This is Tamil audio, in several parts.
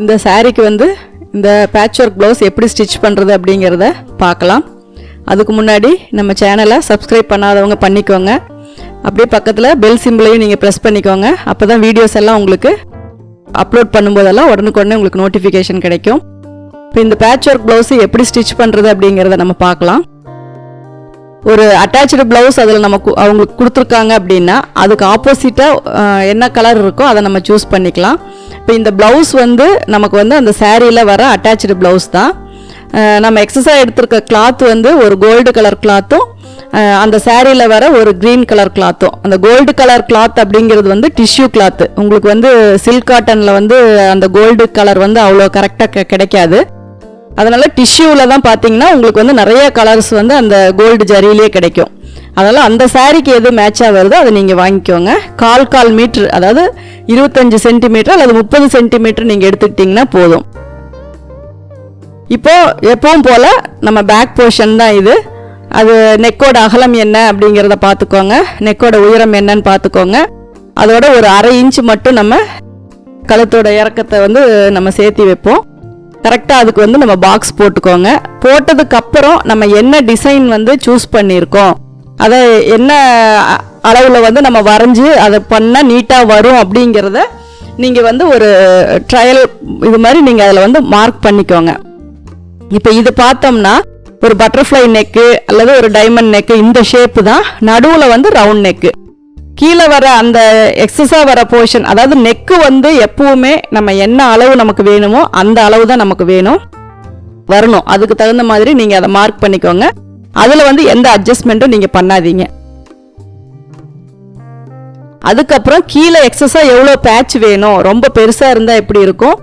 இந்த சாரீக்கு வந்து இந்த பேட்ச் ஒர்க் ப்ளவுஸ் எப்படி ஸ்டிச் பண்ணுறது அப்படிங்கிறத பார்க்கலாம். அதுக்கு முன்னாடி நம்ம சேனலை சப்ஸ்கிரைப் பண்ணாதவங்க பண்ணிக்கோங்க. அப்படியே பக்கத்தில் பெல் சிம்பிளையும் நீங்கள் ப்ரெஸ் பண்ணிக்கோங்க. அப்போ தான் வீடியோஸ் எல்லாம் உங்களுக்கு அப்லோட் பண்ணும்போதெல்லாம் உடனுக்குடனே உங்களுக்கு நோட்டிஃபிகேஷன் கிடைக்கும். இப்போ இந்த பேட்ச் ஒர்க் ப்ளவுஸு எப்படி ஸ்டிச் பண்ணுறது அப்படிங்கிறத நம்ம பார்க்கலாம். ஒரு அட்டாச்சு ப்ளவுஸ் அதில் நம்ம கு- அவங்களுக்கு கொடுத்துருக்காங்க அப்படின்னா அதுக்கு ஆப்போசிட்டாக என்ன கலர் இருக்கோ அதை நம்ம சூஸ் பண்ணிக்கலாம். இப்போ இந்த ப்ளவுஸ் வந்து நமக்கு வந்து அந்த சாரியில் வர அட்டாச்சு ப்ளவுஸ் தான். நம்ம எக்ஸசைஸ் எடுத்திருக்க கிளாத் வந்து ஒரு கோல்டு கலர் கிளாத்தும் அந்த சாரியில் வர ஒரு க்ரீன் கலர் கிளாத்தும் அந்த கோல்டு கலர் கிளாத் அப்படிங்கிறது வந்து டிஷ்யூ கிளாத்து உங்களுக்கு வந்து சில்க் காட்டனில் வந்து அந்த கோல்டு கலர் வந்து அவ்வளோ கரெக்டாக கிடைக்காது. அதனால் டிஷ்யூவில் தான் பார்த்தீங்கன்னா உங்களுக்கு வந்து நிறைய கலர்ஸ் வந்து அந்த கோல்டு ஜரியிலே கிடைக்கும். அதனால் அந்த சாரீக்கு எது மேட்சாக வருதோ அதை நீங்கள் வாங்கிக்கோங்க. கால் கால் மீட்ரு அதாவது இருபத்தஞ்சு சென்டிமீட்டர் அல்லது முப்பது சென்டிமீட்டர் நீங்கள் எடுத்துக்கிட்டிங்கன்னா போதும். இப்போ எப்பவும் போல் நம்ம பேக் போர்ஷன் தான் இது. அது நெக்கோட அகலம் என்ன அப்படிங்கிறத பார்த்துக்கோங்க நெக்கோட உயரம் என்னன்னு பார்த்துக்கோங்க அதோட ஒரு அரை இன்ச் மட்டும் நம்ம கழுத்தோட இறக்கத்தை வந்து நம்ம சேர்த்தி வைப்போம். கரெக்டாக அதுக்கு வந்து நம்ம பாக்ஸ் போட்டுக்கோங்க. போட்டதுக்கு அப்புறம் நம்ம என்ன டிசைன் வந்து சூஸ் பண்ணியிருக்கோம். அதை என்ன அளவில் வந்து நம்ம வரைஞ்சி அதை பண்ணால் நீட்டாக வரும் அப்படிங்கிறத நீங்கள் வந்து ஒரு ட்ரையல் இது மாதிரி நீங்கள் அதில் வந்து மார்க் பண்ணிக்கோங்க. இப்போ இது பார்த்தோம்னா ஒரு பட்டர்ஃப்ளை நெக்கு அல்லது ஒரு டைமண்ட் நெக்கு இந்த ஷேப்பு தான். நடுவில் வந்து ரவுண்ட் நெக்கு கீழே வர அந்த எக்ஸஸாக வர போர்ஷன் அதாவது நெக்கு வந்து எப்பவுமே நம்ம என்ன அளவு நமக்கு வேணுமோ அந்த அளவு தான் நமக்கு வேணும். வரணும். அதுக்கு தகுந்த மாதிரி நீங்கள் அதை மார்க் பண்ணிக்கோங்க. அதில் வந்து எந்த அட்ஜஸ்ட்மெண்ட்டும் நீங்கள் பண்ணாதீங்க. அதுக்கப்புறம் கீழே எக்ஸஸாக எவ்வளோ பேட்ச் வேணும்? ரொம்ப பெருசாக இருந்தால் எப்படி இருக்கும்?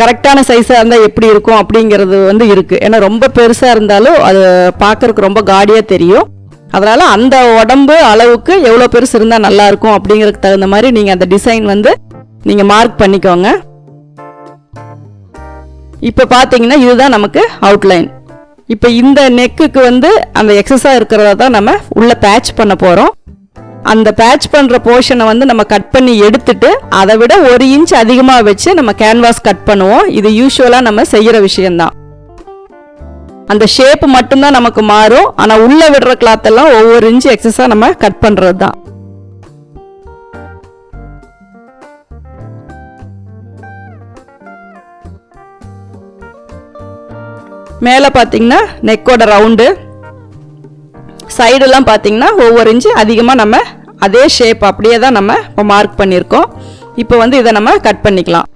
கரெக்டான சைஸாக இருந்தால் எப்படி இருக்கும்? அப்படிங்கிறது வந்து இருக்குது ஏன்னா ரொம்ப பெருசாக இருந்தாலும் அது பார்க்கறதுக்கு ரொம்ப காடியாக தெரியும். அதனால் அந்த உடம்பு அளவுக்கு எவ்வளோ பெருசு இருந்தால் நல்லாயிருக்கும் அப்படிங்கிறதுக்கு தகுந்த மாதிரி நீங்கள் அந்த டிசைன் வந்து நீங்கள் மார்க் பண்ணிக்கோங்க. இப்போ பார்த்தீங்கன்னா இதுதான் நமக்கு அவுட்லைன் இப்போ இந்த நெக்குக்கு வந்து அந்த எக்ஸஸாக இருக்கிறத தான் நம்ம உள்ளே பேட்ச் பண்ண போகிறோம் அந்த பேட்ச் பண்ணுற போர்ஷனை வந்து நம்ம கட் பண்ணி எடுத்துட்டு அதை விட ஒரு இன்ச் அதிகமாக வச்சு நம்ம கேன்வாஸ் கட் பண்ணுவோம். இது யூஸ்வலாக நம்ம செய்கிற விஷயம்தான். அந்த ஷேப் மட்டும்தான் நமக்கு மாறும். ஆனால் உள்ளே விடுற கிளாத் எல்லாம் ஒவ்வொரு இன்ச்சு எக்ஸஸாக நம்ம கட் பண்ணுறது தான் மேலே பார்த்தீங்கன்னா நெக்கோட ரவுண்டு சைடெல்லாம் பார்த்தீங்கன்னா ஒவ்வொரு இன்ச்சு அதிகமாக நம்ம அதே ஷேப் அப்படியே தான் நம்ம இப்போ மார்க் பண்ணியிருக்கோம். இப்போ வந்து இதை நம்ம கட் பண்ணிக்கலாம்.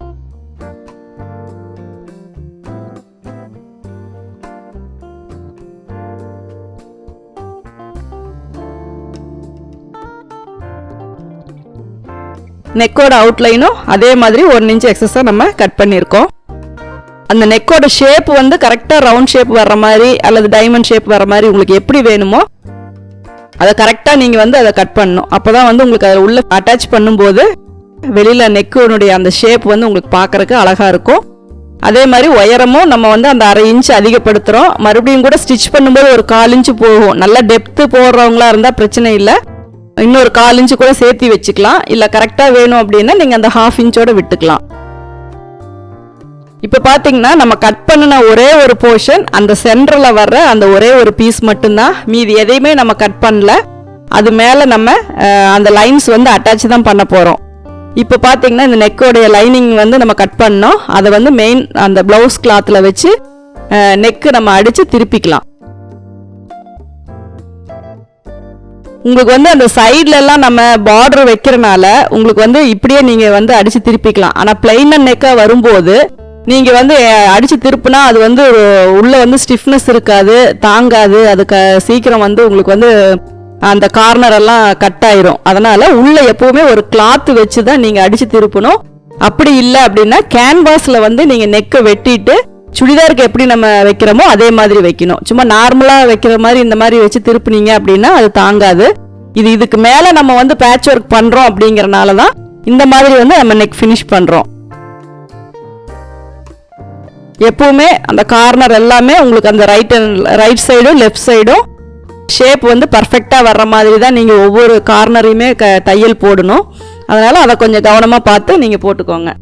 நெக்கோட அவுட்லைனும் அதே மாதிரி ஒன் இன்ச் எக்ஸஸாக நம்ம கட் பண்ணியிருக்கோம். அந்த நெக்கோட ஷேப் வந்து கரெக்டாக ரவுண்ட் ஷேப் வர்ற மாதிரி அல்லது டைமண்ட் ஷேப் வர மாதிரி உங்களுக்கு எப்படி வேணுமோ அதை கரெக்டாக நீங்கள் வந்து அதை கட் பண்ணணும். அப்போ தான் வந்து உங்களுக்கு அதில் உள்ள அட்டாச் பண்ணும்போது வெளியில் நெக்குனுடைய அந்த ஷேப் வந்து உங்களுக்கு பார்க்கறக்கு அழகாக இருக்கும். அதே மாதிரி உயரமும் நம்ம வந்து அந்த அரை இன்ச் அதிகப்படுத்துகிறோம் மறுபடியும் கூட ஸ்டிச் பண்ணும்போது ஒரு கால் இன்ச்சு போகும். நல்ல டெப்த்து போடுறவங்களா இருந்தால் பிரச்சனை இல்லை. இன்னொரு கால் இன்ச்சு கூட சேர்த்தி வச்சுக்கலாம். இல்லை கரெக்டாக வேணும் அப்படின்னா நீங்கள் அந்த ஹாஃப் இன்ச்சோடு விட்டுக்கலாம். இப்போ பார்த்தீங்கன்னா நம்ம கட் பண்ணின ஒரே ஒரு போர்ஷன் அந்த சென்டரில் வர்ற அந்த ஒரே ஒரு பீஸ் மட்டும்தான். மீதி எதையுமே நம்ம கட் பண்ணல. அது மேலே நம்ம அந்த லைன்ஸ் வந்து அட்டாச் தான் பண்ண போகிறோம் இப்போ பார்த்தீங்கன்னா இந்த நெக்கோடைய லைனிங் வந்து நம்ம கட் பண்ணோம். அதை வந்து மெயின் அந்த ப்ளவுஸ் கிளாத்தில் வச்சு நெக்கு நம்ம அடித்து திருப்பிக்கலாம். உங்களுக்கு வந்து அந்த சைட்லலாம் நம்ம பார்டர் வைக்கிறனால உங்களுக்கு வந்து இப்படியே நீங்கள் வந்து அடித்து திருப்பிக்கலாம். ஆனால் பிளைன் நெக்காக வரும்போது நீங்கள் வந்து அடித்து திருப்புனா அது வந்து உள்ளே வந்து ஸ்டிஃப்னஸ் இருக்காது தாங்காது. அது க சீக்கிரம் வந்து உங்களுக்கு வந்து அந்த கார்னர் எல்லாம் கட் ஆயிரும். அதனால உள்ளே எப்பவுமே ஒரு கிளாத் வச்சு தான் நீங்கள் அடித்து திருப்பணும். அப்படி இல்லை அப்படின்னா கேன்வாஸில் வந்து நீங்கள் நெக்கை வெட்டிட்டு சுடிதாருக்கு எப்படி நம்ம வைக்கிறோமோ அதே மாதிரி வைக்கணும். சும்மா நார்மலாக வைக்கிற மாதிரி இந்த மாதிரி வச்சு திருப்புனீங்க அப்படின்னா அது தாங்காது. இது இதுக்கு மேல நம்ம வந்து பேட்ச் ஒர்க் பண்றோம் அப்படிங்கறனால தான் இந்த மாதிரி வந்து நம்ம நெக் ஃபினிஷ் பண்றோம். எப்பவுமே அந்த கார்னர் எல்லாமே உங்களுக்கு அந்த ரைட் ரைட் சைடும் லெஃப்ட் சைடும் ஷேப் வந்து பர்ஃபெக்டாக வர்ற மாதிரி தான் நீங்கள் ஒவ்வொரு கார்னரையுமே க தையல் போடணும். அதனால் அதை கொஞ்சம் கவனமாக பார்த்து நீங்கள் போட்டுக்கோங்க.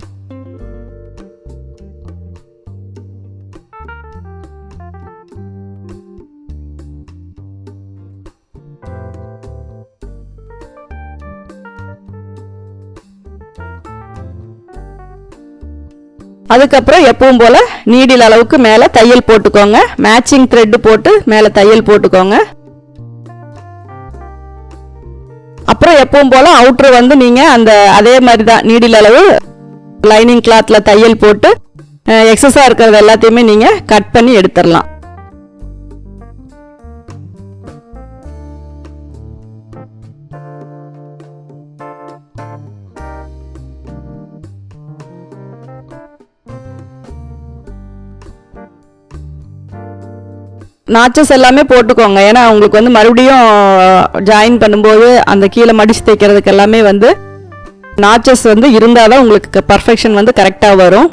அதுக்கப்புறம் எப்பவும் போல் நீடில் அளவுக்கு மேலே தையல் போட்டுக்கோங்க. மேட்சிங் த்ரெட்டு போட்டு மேலே தையல் போட்டுக்கோங்க. அப்புறம் எப்பவும் போல் அவுட்ரு வந்து நீங்கள் அந்த அதே மாதிரி தான் நீடில் அளவு லைனிங் கிளாத்தில் தையல் போட்டு எக்ஸஸாக இருக்கிறது எல்லாத்தையுமே நீங்கள் கட் பண்ணி எடுத்துடலாம். நாச்சஸ் எல்லாமே போட்டுக்கோங்க. ஏன்னா உங்களுக்கு வந்து மறுபடியும் ஜாயின் பண்ணும்போது அந்த கீழே மடிச்சு தைக்கிறதுக்கு எல்லாமே வந்து நாச்சஸ் வந்து இருந்தால் தான் உங்களுக்கு பர்ஃபெக்ஷன் வந்து கரெக்டாக வரும்.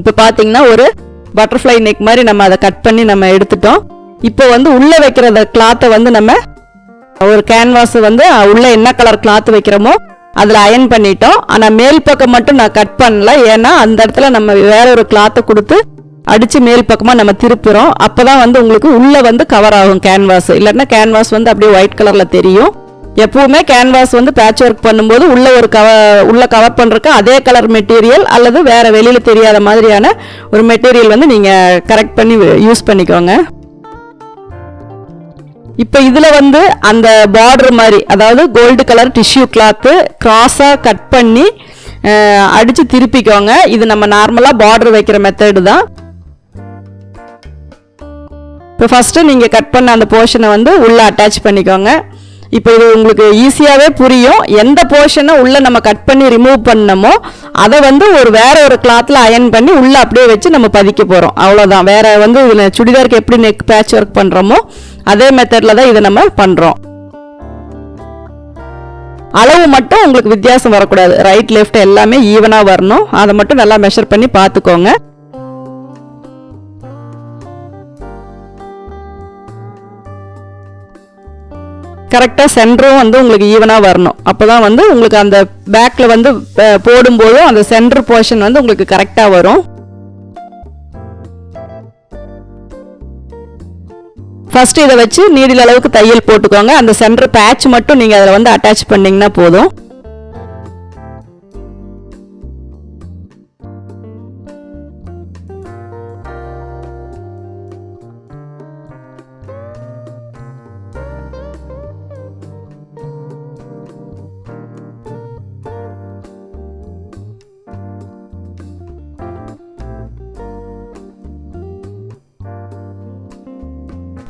இப்போ பார்த்தீங்கன்னா ஒரு பட்டர்ஃப்ளை நெக் மாதிரி நம்ம அதை கட் பண்ணி நம்ம எடுத்துட்டோம். இப்போ வந்து உள்ளே வைக்கிறத கிளாத்தை வந்து நம்ம ஒரு கேன்வாஸ் வந்து உள்ள என்ன கலர் கிளாத் வைக்கிறோமோ அதில் அயன் பண்ணிட்டோம். ஆனால் மேல் பக்கம் மட்டும் நான் கட் பண்ணல. ஏன்னா அந்த இடத்துல நம்ம வேற ஒரு கிளாத்தை கொடுத்து அடித்து மேல் பக்கமாக நம்ம திருப்புறோம். அப்பதான் வந்து உங்களுக்கு உள்ளே வந்து கவர் ஆகும் கேன்வாஸ் இல்லைன்னா கேன்வாஸ் வந்து அப்படியே ஒயிட் கலரில் தெரியும். எப்பவுமே கேன்வாஸ் வந்து பேட்ச் ஒர்க் பண்ணும்போது உள்ளே ஒரு கவர் உள்ளே கவர் பண்ணுறக்கு அதே கலர் மெட்டீரியல் அல்லது வேறு வெளியில் தெரியாத மாதிரியான ஒரு மெட்டீரியல் வந்து நீங்கள் கரெக்ட் பண்ணி யூஸ் பண்ணிக்கோங்க. இப்போ இதில் வந்து அந்த பார்டர் மாதிரி அதாவது கோல்டு கலர் டிஷ்யூ கிளாத்து கிராஸாக கட் பண்ணி அடித்து திருப்பிக்கோங்க. இது நம்ம நார்மலாக பார்டர் வைக்கிற மெத்தடு தான். இப்போ ஃபஸ்ட்டு நீங்கள் கட் பண்ண அந்த போர்ஷனை வந்து உள்ளே அட்டாச் பண்ணிக்கோங்க. இப்போ இது உங்களுக்கு ஈஸியாகவே புரியும். எந்த போர்ஷனை உள்ளே நம்ம கட் பண்ணி ரிமூவ் பண்ணமோ அதை வந்து ஒரு வேற ஒரு கிளாத்தில் அயன் பண்ணி உள்ளே அப்படியே வச்சு நம்ம பதிக்க போகிறோம் அவ்வளோதான் வேற வந்து இதில் சுடிதாருக்கு எப்படி நெக் பேட்ச் ஒர்க் பண்ணுறோமோ அதே மெத்தடில் தான் இதை நம்ம பண்ணுறோம் அளவு மட்டும் உங்களுக்கு வித்தியாசம் வரக்கூடாது. ரைட் லெஃப்ட் எல்லாமே ஈவனாக வரணும். அதை மட்டும் நல்லா மெஷர் பண்ணி பார்த்துக்கோங்க. கரெக்டாக சென்டரும் வந்து உங்களுக்கு ஈவனாக வரணும். அப்போ தான் வந்து உங்களுக்கு அந்த பேக்கில் வந்து போடும்போதும் அந்த சென்டர் போர்ஷன் வந்து உங்களுக்கு கரெக்டாக வரும். ஃபஸ்ட்டு இதை வச்சு நீடில் அளவுக்கு தையல் போட்டுக்கோங்க. அந்த சென்டர் பேட்ச் மட்டும் நீங்கள் அதில் வந்து அட்டாச் பண்ணிங்கன்னா போதும்.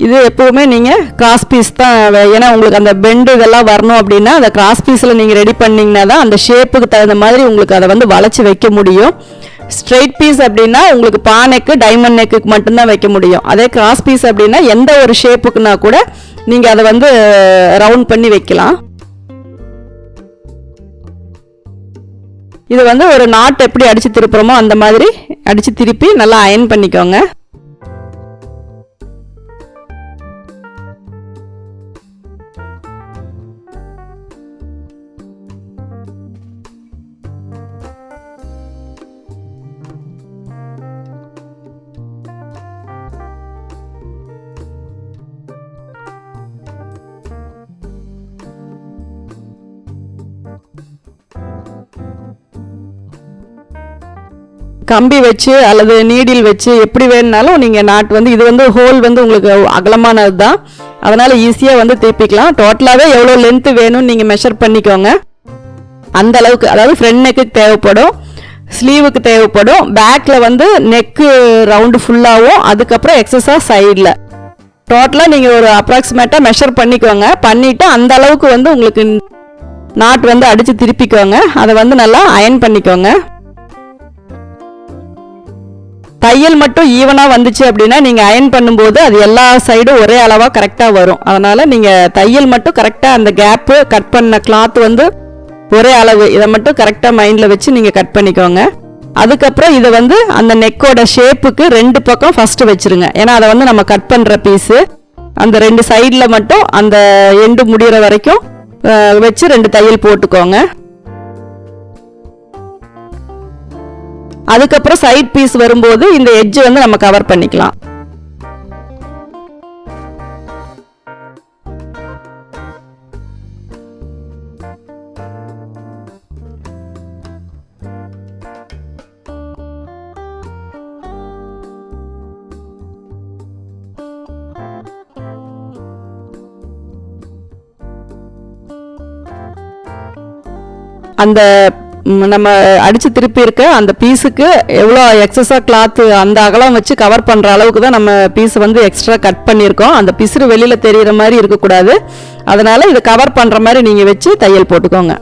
இது எப்போவுமே நீங்கள் கிராஸ் பீஸ் தான் ஏன்னா உங்களுக்கு அந்த பெண்டு இதெல்லாம் வரணும் அப்படின்னா அந்த கிராஸ் பீஸில் நீங்கள் ரெடி பண்ணிங்கன்னா தான் அந்த ஷேப்புக்கு தகுந்த மாதிரி உங்களுக்கு அதை வந்து வளைச்சி வைக்க முடியும். ஸ்ட்ரெயிட் பீஸ் அப்படின்னா உங்களுக்கு பானைக்கு டைமண்ட் நெக்குக்கு மட்டும்தான் வைக்க முடியும். அதே கிராஸ் பீஸ் அப்படின்னா எந்த ஒரு ஷேப்புக்குனா கூட நீங்கள் அதை வந்து ரவுண்ட் பண்ணி வைக்கலாம். இது வந்து ஒரு நாட் எப்படி அடித்து திருப்புறோமோ அந்த மாதிரி அடித்து திருப்பி நல்லா அயன் பண்ணிக்கோங்க. கம்பி வச்சு அல்லது நீடில் வச்சு எப்படி வேணுனாலும் நீங்கள் நாட் வந்து இது வந்து ஹோல் வந்து உங்களுக்கு அகலமானது தான் அதனால் ஈஸியாக வந்து திருப்பிக்கலாம் டோட்டலாகவே எவ்வளோ லென்த்து வேணும்னு நீங்கள் மெஷர் பண்ணிக்கோங்க. அந்த அளவுக்கு அதாவது ஃப்ரண்ட் நெக்கு தேவைப்படும். ஸ்லீவுக்கு தேவைப்படும். பேக்கில் வந்து நெக்கு ரவுண்டு ஃபுல்லாகவும் அதுக்கப்புறம் எக்ஸஸாக சைடில் டோட்டலாக நீங்கள் ஒரு அப்ராக்சிமேட்டாக மெஷர் பண்ணிக்கோங்க. பண்ணிவிட்டு அந்த அளவுக்கு வந்து உங்களுக்கு நாட் வந்து அடித்து திருப்பிக்கோங்க. அதை வந்து நல்லா அயன் பண்ணிக்கோங்க. தையல் மட்டும் ஈவனாக வந்துச்சு அப்படின்னா நீங்கள் அயன் பண்ணும்போது அது எல்லா சைடும் ஒரே அளவாக கரெக்டாக வரும். அதனால் நீங்கள் தையல் மட்டும் கரெக்டாக அந்த கேப்பு கட் பண்ண கிளாத் வந்து ஒரே அளவு. இதை மட்டும் கரெக்டாக மைண்டில் வச்சு நீங்கள் கட் பண்ணிக்கோங்க. அதுக்கப்புறம் இதை வந்து அந்த நெக்கோட ஷேப்புக்கு ரெண்டு பக்கம் ஃபஸ்ட்டு வச்சுருங்க. ஏன்னா அதை வந்து நம்ம கட் பண்ணுற பீஸு அந்த ரெண்டு சைடில் மட்டும் அந்த எண்டு முடிகிற வரைக்கும் வச்சு ரெண்டு தையல் போட்டுக்கோங்க. அதுக்கப்புறம் சைட் பீஸ் வரும்போது இந்த எட்ஜ் வந்து நம்ம கவர் பண்ணிக்கலாம். அந்த நம்ம அடித்து திருப்பி இருக்க அந்த பீஸுக்கு எவ்வளோ எக்ஸஸாக கிளாத்து அந்த அகலம் வச்சு கவர் பண்ணுற அளவுக்கு தான் நம்ம பீஸ் வந்து எக்ஸ்ட்ரா கட் பண்ணியிருக்கோம். அந்த பிசுறு வெளியில் தெரிகிற மாதிரி இருக்கக்கூடாது. அதனால் இதை கவர் பண்ணுற மாதிரி நீங்கள் வச்சு தையல் போட்டுக்கோங்க.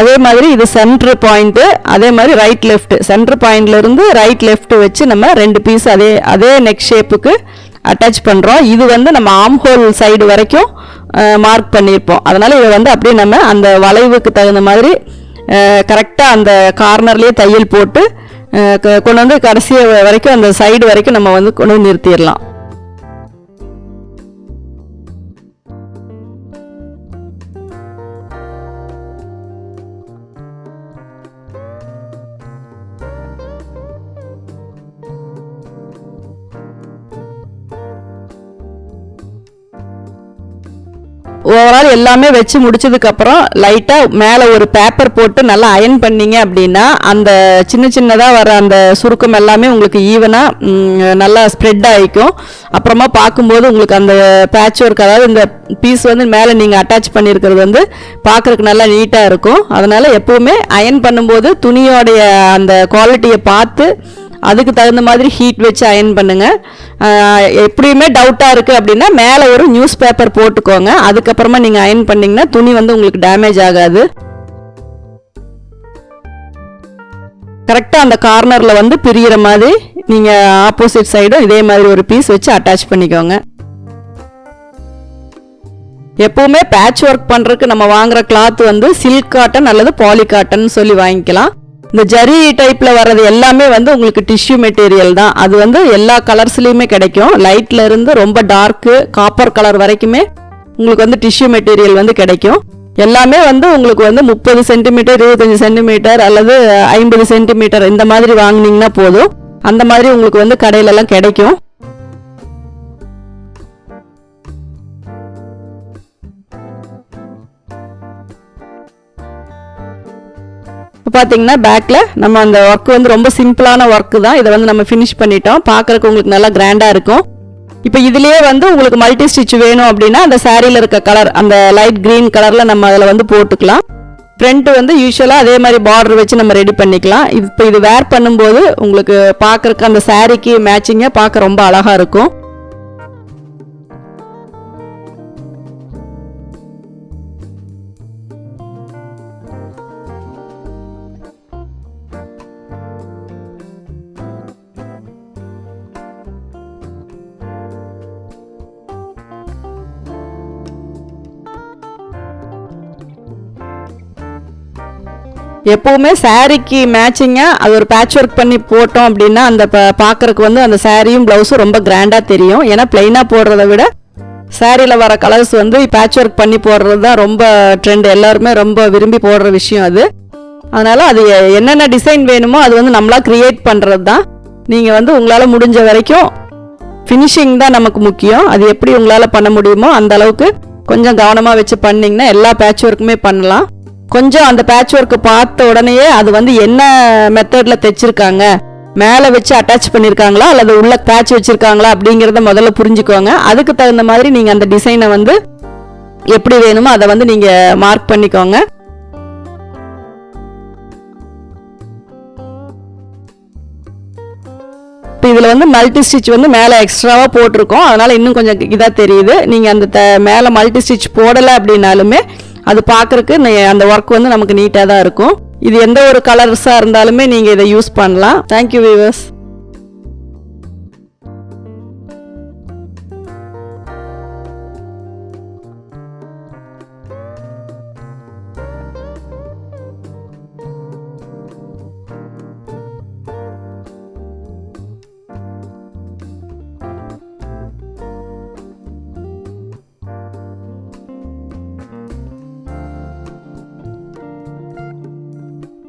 அதே மாதிரி இது சென்ட்ரு பாயிண்ட்டு அதே மாதிரி ரைட் லெஃப்ட் சென்ட்ரு பாயிண்ட்லேருந்து ரைட் லெஃப்ட் வச்சு நம்ம ரெண்டு பீஸ் அதே அதே நெக் ஷேப்புக்கு அட்டாச் பண்ணுறோம் இது வந்து நம்ம ஆம் ஹோல் சைடு வரைக்கும் மார்க் பண்ணியிருப்போம். அதனால் இதை வந்து அப்படியே நம்ம அந்த வளைவுக்கு தகுந்த மாதிரி கரெக்டாக அந்த கார்னர்லேயே தையல் போட்டு கொண்டு வந்து கடைசி வரைக்கும் அந்த சைடு வரைக்கும் நம்ம வந்து கொண்டு வந்து நிறுத்திடலாம். ஓவரால் எல்லாமே வச்சு முடிச்சதுக்கப்புறம் லைட்டாக மேலே ஒரு பேப்பர் போட்டு நல்லா அயன் பண்ணீங்க அப்படின்னா அந்த சின்ன சின்னதாக வர அந்த சுருக்கம் எல்லாமே உங்களுக்கு ஈவனாக நல்லா ஸ்ப்ரெட் ஆகிக்கும் அப்புறமா பார்க்கும்போது உங்களுக்கு அந்த பேட்ச் ஒர்க் அதாவது இந்த பீஸ் வந்து மேலே நீங்கள் அட்டாச் பண்ணியிருக்கிறது வந்து பார்க்குறதுக்கு நல்லா நீட்டாக இருக்கும். அதனால் எப்போவுமே அயன் பண்ணும்போது துணியோடைய அந்த குவாலிட்டியை பார்த்து அதுக்கு தகுந்த மாதிரி ஹீட் வச்சு அயன் பண்ணுங்கள் எப்படியுமே டவுட்டாக இருக்குது அப்படின்னா மேலே ஒரு நியூஸ் பேப்பர் போட்டுக்கோங்க. அதுக்கப்புறமா நீங்கள் அயன் பண்ணிங்கன்னா துணி வந்து உங்களுக்கு டேமேஜ் ஆகாது. கரெக்டாக அந்த கார்னரில் வந்து பிரிகிற மாதிரி நீங்கள் ஆப்போசிட் சைடும் இதே மாதிரி ஒரு பீஸ் வச்சு அட்டாச் பண்ணிக்கோங்க. எப்பவுமே பேட்ச் ஒர்க் பண்ணுறதுக்கு நம்ம வாங்குற கிளாத் வந்து சில்க் காட்டன் அல்லது பாலி காட்டன் சொல்லி வாங்கிக்கலாம். இந்த ஜரி டைப்பில் வர்றது எல்லாமே வந்து உங்களுக்கு டிஷ்யூ மெட்டீரியல் தான். அது வந்து எல்லா கலர்ஸ்லேயுமே கிடைக்கும். லைட்டில் இருந்து ரொம்ப டார்க்கு காப்பர் கலர் வரைக்குமே உங்களுக்கு வந்து டிஷ்யூ மெட்டீரியல் வந்து கிடைக்கும். எல்லாமே வந்து உங்களுக்கு வந்து முப்பது சென்டிமீட்டர் இருபத்தஞ்சி சென்டிமீட்டர் அல்லது ஐம்பது சென்டிமீட்டர் இந்த மாதிரி வாங்கினீங்கன்னா போதும். அந்த மாதிரி உங்களுக்கு வந்து கடையிலலாம் கிடைக்கும். பார்த்தீங்கன்னா பேக்கில் நம்ம அந்த ஒர்க் வந்து ரொம்ப சிம்பிளான ஒர்க்கு தான். இதை வந்து நம்ம ஃபினிஷ் பண்ணிட்டோம். பார்க்குறக்கு உங்களுக்கு நல்லா கிராண்டாக இருக்கும். இப்போ இதுலேயே வந்து உங்களுக்கு மல்டி ஸ்டிச் வேணும் அப்படின்னா அந்த சாரியில் இருக்க கலர் அந்த லைட் க்ரீன் கலரில் நம்ம அதில் வந்து போட்டுக்கலாம். ஃப்ரண்ட் வந்து யூஸ்வலாக அதே மாதிரி பார்டர் வச்சு நம்ம ரெடி பண்ணிக்கலாம். இப்போ இது வேர் பண்ணும்போது உங்களுக்கு பார்க்குறக்கு அந்த சாரிக்கு மேட்சிங்காக பார்க்க ரொம்ப அழகாக இருக்கும். எப்போவுமே சாரீக்கு மேட்சிங்காக அது ஒரு பேட்ச் ஒர்க் பண்ணி போட்டோம் அப்படின்னா அந்த பார்க்குறக்கு வந்து அந்த சாரியும் ப்ளவுஸும் ரொம்ப கிராண்டாக தெரியும். ஏன்னா பிளெயினாக போடுறத விட சாரியில் வர கலர்ஸ் வந்து பேட்ச் ஒர்க் பண்ணி போடுறது தான் ரொம்ப ட்ரெண்ட் எல்லாருமே ரொம்ப விரும்பி போடுற விஷயம் அது. அதனால் அது என்னென்ன டிசைன் வேணுமோ அது வந்து நம்மளாக க்ரியேட் பண்ணுறது தான். நீங்கள் வந்து உங்களால் முடிஞ்ச வரைக்கும் ஃபினிஷிங் தான் நமக்கு முக்கியம். அது எப்படி உங்களால் பண்ண முடியுமோ அந்த அளவுக்கு கொஞ்சம் கவனமாக வச்சு பண்ணிங்கன்னா எல்லா பேட்ச் ஒர்க்குமே பண்ணலாம். கொஞ்சம் அந்த பேட்ச் ஒர்க்கு பார்த்த உடனேயே அது வந்து என்ன மெத்தடில் தைச்சிருக்காங்க? மேலே வச்சு அட்டாச் பண்ணியிருக்காங்களா அல்லது உள்ள பேட்ச் வச்சுருக்காங்களா? அப்படிங்கிறத முதல்ல புரிஞ்சுக்கோங்க. அதுக்கு தகுந்த மாதிரி நீங்கள் அந்த டிசைனை வந்து எப்படி வேணுமோ அதை வந்து நீங்கள் மார்க் பண்ணிக்கோங்க. இப்போ இதில் வந்து மல்டி ஸ்டிச் வந்து மேலே எக்ஸ்ட்ராவாக போட்டிருக்கோம். அதனால் இன்னும் கொஞ்சம் இதாக தெரியுது. நீங்கள் அந்த த மேலே மல்டி ஸ்டிச் போடலை அப்படின்னாலுமே அது பார்க்குறக்கு அந்த ஒர்க் வந்து நமக்கு நீட்டாக தான் இருக்கும். இது எந்த ஒரு கலர்ஸாக இருந்தாலுமே நீங்கள் இதை யூஸ் பண்ணலாம். Thank you viewers